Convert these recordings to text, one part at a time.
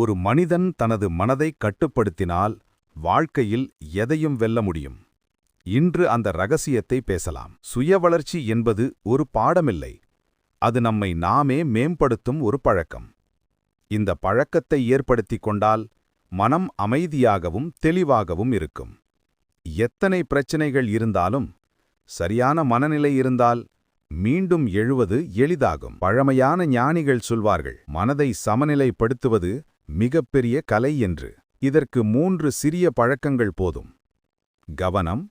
ஒரு மனிதன் தனது மனதை கட்டுப்படுத்தினால் வாழ்க்கையில் எதையும் வெல்ல முடியும். இன்று அந்த ரகசியத்தை பேசலாம். சுய வளர்ச்சி என்பது ஒரு பாடமில்லை. அது நம்மை நாமே மேம்படுத்தும் ஒரு பழக்கம். இந்த பழக்கத்தை ஏற்படுத்திக் கொண்டால் மனம் அமைதியாகவும் தெளிவாகவும் இருக்கும். எத்தனை பிரச்சனைகள் இருந்தாலும் சரியான மனநிலை இருந்தால் மீண்டும் எழுவது எளிதாகும். பழமையான ஞானிகள் சொல்வார்கள் மனதை சமநிலைப்படுத்துவது மிகப்பெரிய கலை என்று. இதற்கு மூன்று சிறிய பழக்கங்கள் போதும். கவனம்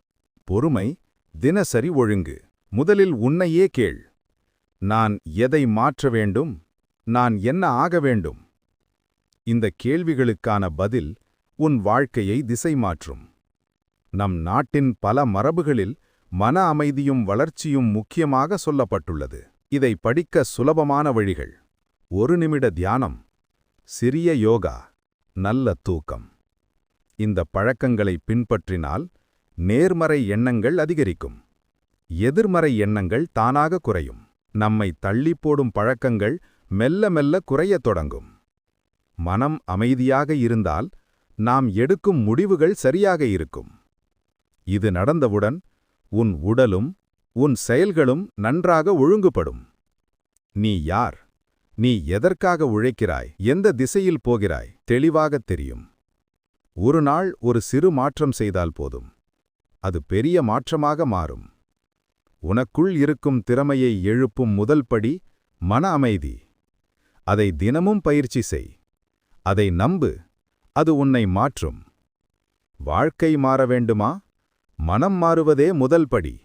பொறுமை தினசரி ஒழுங்கு. முதலில் உன்னையே கேள். நான் எதை மாற்ற வேண்டும்? நான் என்ன ஆக வேண்டும்? இந்த கேள்விகளுக்கான பதில் உன் வாழ்க்கையை திசை மாற்றும். நம் நாட்டின் பல மரபுகளில் மன அமைதியும் வளர்ச்சியும் முக்கியமாக சொல்லப்பட்டுள்ளது. இதை படிக்க சுலபமான வழிகள். ஒரு நிமிட தியானம். சிறிய யோகா நல்ல தூக்கம். இந்த பழக்கங்களை பின்பற்றினால் நேர்மறை எண்ணங்கள் அதிகரிக்கும். எதிர்மறை எண்ணங்கள் தானாக குறையும். நம்மை தள்ளி போடும் பழக்கங்கள் மெல்ல மெல்ல குறையத் தொடங்கும். மனம் அமைதியாக இருந்தால் நாம் எடுக்கும் முடிவுகள் சரியாக இருக்கும். இது நடந்தவுடன் உன் உடலும் உன் செயல்களும் நன்றாக ஒழுங்குபடும். நீ யார்? நீ எதற்காக உழைக்கிறாய்? எந்த திசையில் போகிறாய்? தெளிவாகத் தெரியும். ஒரு நாள் ஒரு சிறு மாற்றம் செய்தால் போதும். அது பெரிய மாற்றமாக மாறும். உனக்குள் இருக்கும் திறமையை எழுப்பும் முதல் படி மன அமைதி. அதை தினமும் பயிற்சி செய். அதை நம்பு. அது உன்னை மாற்றும். வாழ்க்கை மாற வேண்டுமா? மனம் மாறுவதே முதல் படி.